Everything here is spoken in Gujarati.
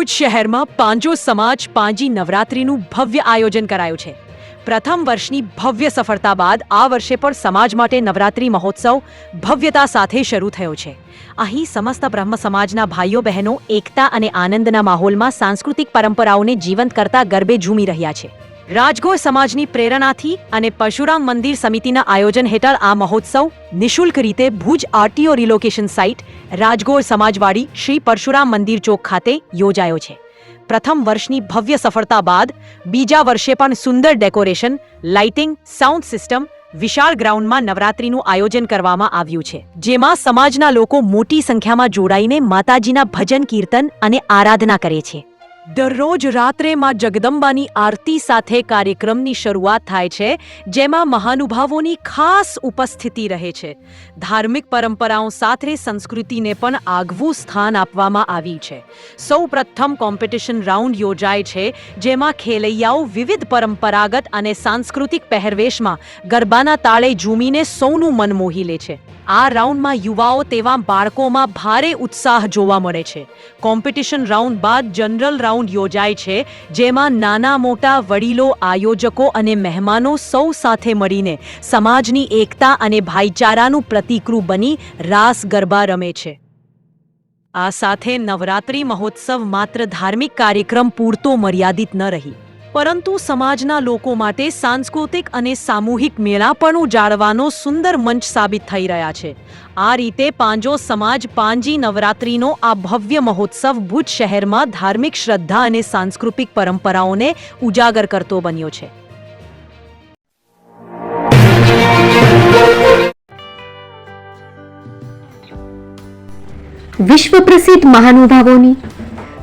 ભુજ શહેરમાં પાંજો સમાજ પાંજી નવરાત્રિનું ભવ્ય આયોજન કરાયું છે. પ્રથમ વર્ષની ભવ્ય સફળતા બાદ આ વર્ષે પણ સમાજ માટે નવરાત્રિ મહોત્સવ ભવ્યતા સાથે શરૂ થયો છે. અહીં સમસ્ત બ્રહ્મ સમાજના ભાઈઓ, બહેનો એકતા અને આનંદના માહોલમાં સાંસ્કૃતિક પરંપરાઓને જીવંત કરતા ગરબે ઝૂમી રહ્યા છે. રાજગોર સમાજની પ્રેરણાથી અને પરશુરામ મંદિર સમિતિના આયોજન હેઠળ આ મહોત્સવ નિશુલ્ક રીતે Bhuj RTO relocation site, Rajgor સમાજવાડી Shri Parshuram મંદિર ચોક ખાતે યોજાયો છે. પ્રથમ વર્ષની ભવ્ય સફળતા બાદ બીજા વર્ષે પણ સુંદર ડેકોરેશન, લાઇટિંગ, સાઉન્ડ સિસ્ટમ, વિશાળ ગ્રાઉન્ડમાં નવરાત્રીનું આયોજન કરવામાં આવ્યું છે, જેમાં સમાજના લોકો મોટી સંખ્યામાં જોડાઈને માતાજીના ભજન, કીર્તન અને આરાધના કરે છે. દરરોજ રાત્રે માં જગદંબાની આરતી સાથે કાર્યક્રમની શરૂઆત થાય છે, જેમાં મહાનુભાવોની ખાસ ઉપસ્થિતિ રહે છે. ધાર્મિક પરંપરાઓ સાથે સંસ્કૃતિને પણ આગવું સ્થાન આપવામાં આવી છે. સૌ પ્રથમ કોમ્પિટિશન રાઉન્ડ યોજાય છે, જેમાં ખેલૈયાઓ વિવિધ પરંપરાગત અને સાંસ્કૃતિક પહેરવેશમાં ગરબાના તાળે ઝૂમીને સૌનું મન મોહી લે છે. આ રાઉન્ડમાં યુવાઓ તેવા બાળકોમાં ભારે ઉત્સાહ જોવા મળે છે. કોમ્પિટિશન રાઉન્ડ બાદ જનરલ રાઉન્ડ યોજાય છે, જેમાં નાના મોટા વડીલો, આયોજકો અને મહેમાનો સૌ સાથે મળીને સમાજની એકતા અને ભાઈચારાનું પ્રતિકરૂપ બની રાસ ગરબા રમે છે. આ સાથે નવરાત્રિ મહોત્સવ માત્ર ધાર્મિક કાર્યક્રમ પૂરતો મર્યાદિત ન રહી. પરંતુ સમાજના લોકો માટે સાંસ્કૃતિક અને સામૂહિક મેળાપણું જાળવાનો સુંદર મંચ સાબિત થઈ રહ્યા છે. આ રીતે પાંજો સમાજ પાંજી નવરાત્રિનો આ ભવ્ય મહોત્સવ ભુજ શહેરમાં ધાર્મિક શ્રદ્ધા અને સાંસ્કૃતિક પરંપરાઓને ઉજાગર કરતો બન્યો છે. વિશ્વ પ્રસિદ્ધ મહાનુભાવોની